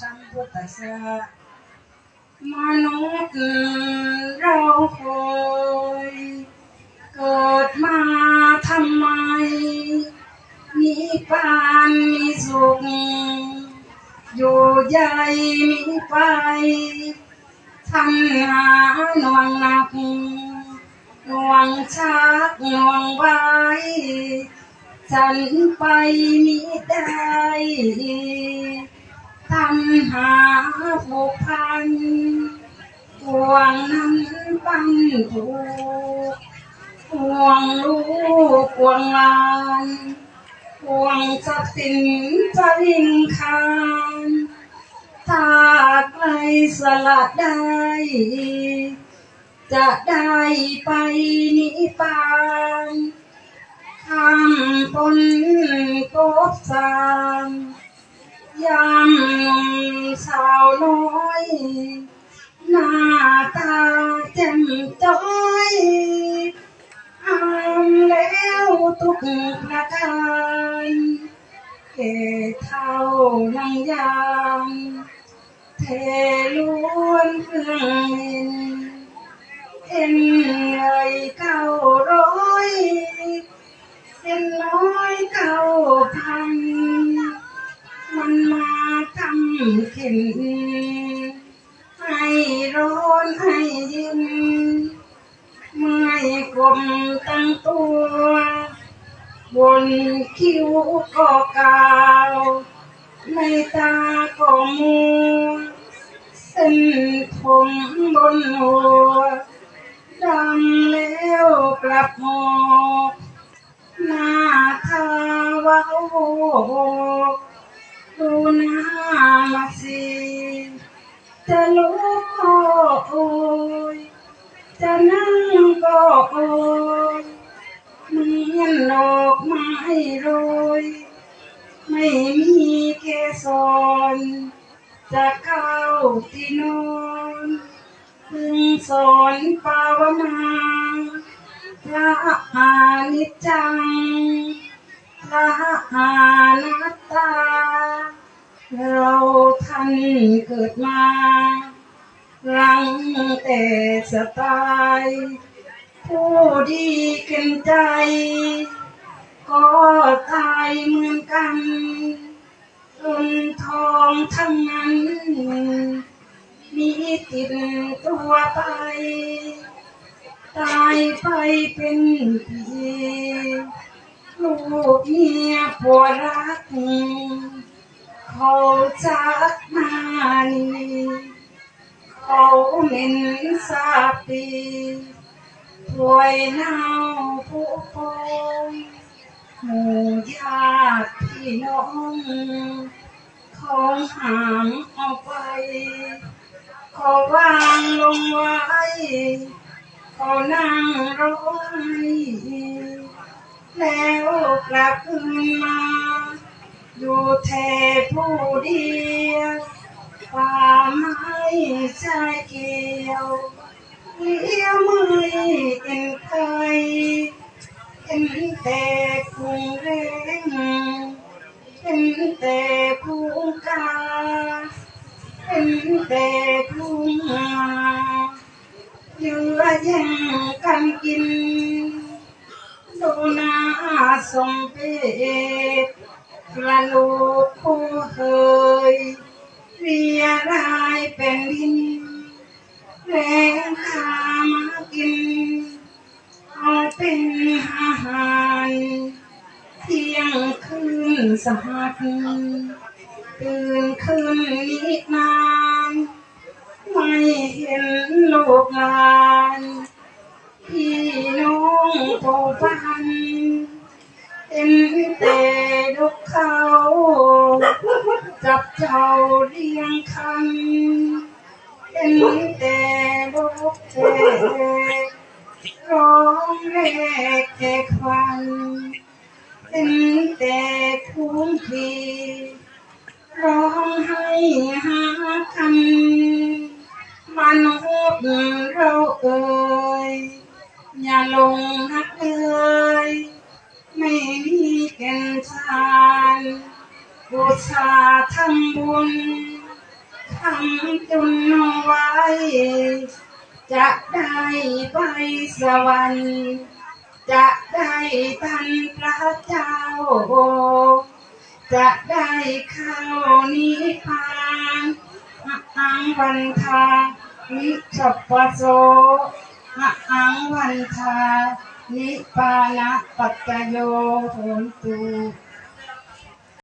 สัมพุทธัสสะมนุษย์เราคอยเกิดมาทำไม มีปานมีสุข อยู่ใหญ่มีไปทันหาหน่วงหนักหน่วงชักหน่วงไว้ฉันไปมิได้ ทันหาผูกพันห่วงนั้นปันถูกห่วงลูกห่วงหลานห่วงทรัพย์สินจะลิงคานถ้าใครสละได้ จะได้ไปนิพพานข้ามปนกบสาม ยามหนุ่มสาวน้อย หน้าตาแจ่มจ้อยอามแล้วทุกประการเกเท่านังยามเทล้วนเครื่องมินเอ็นเลยกำเข็นให้ร้อนให้เยินเมื่อยกลมตั้งตัว บนคิ้วก็กาวในตาก็มัวเส้นผมบนหัวดำแล้วกลับหอกหน้าทาว้าดู หน้ามาสิจะลุกก็โอยจะนั่งก็โอยเหมือนดอกไม้โรย ไม่มีเกสรจะเข้าที่นอนพึงสอนภาวนาพระอานิจจ แต่สตายผู้ดีเกันใจ ก็ตายเหมือนกันเงินทองทั้งนั้น มีติดตัวไป ตายไปเป็นผีลูกเมียผัวรักเขาจากมานีเขาน สาบปีถวยน่าผู้พงหมู่ญาติพี่น้องของหามเอาไปขอวางลงไว้ขอนั่งร้อยแล้วกลับคืนมา อยู่แทผู้เดียว ป่าไม้ชายเกียวเลี้ยมือเอ็นเคยเห็นแต่พุงเร่งเห็นแต่พุงกาเห็นแต่พุงหาเยือแย่งกันกินดูนาสมเพชกระลูกคู่เคย เรียรายเป็นดินแรงขามากิน เอาเป็นอาหารเที่ยงคืนสหัสตื่นคืนนินานไม่เห็นลูกหลานพี่น้องโตพันเห็นแต่ลูกเขา คันเห็นแต่ลูกเจ็ร้องแรกแก่ควันเป็นแต่คุ้มพีร้องให้หาคันมนุษย์เราเอ่ยอย่าลงหักเอ่ยไม่มีแก่นชานบูชาทำบุญ ทำจุนไว้ จะได้ไปสวรรค์ จะได้ทันพระเจ้า จะได้เข้านิพพานอังวันทานิสัพพโสอังวันทานิปานะปัจจโยโหนตุ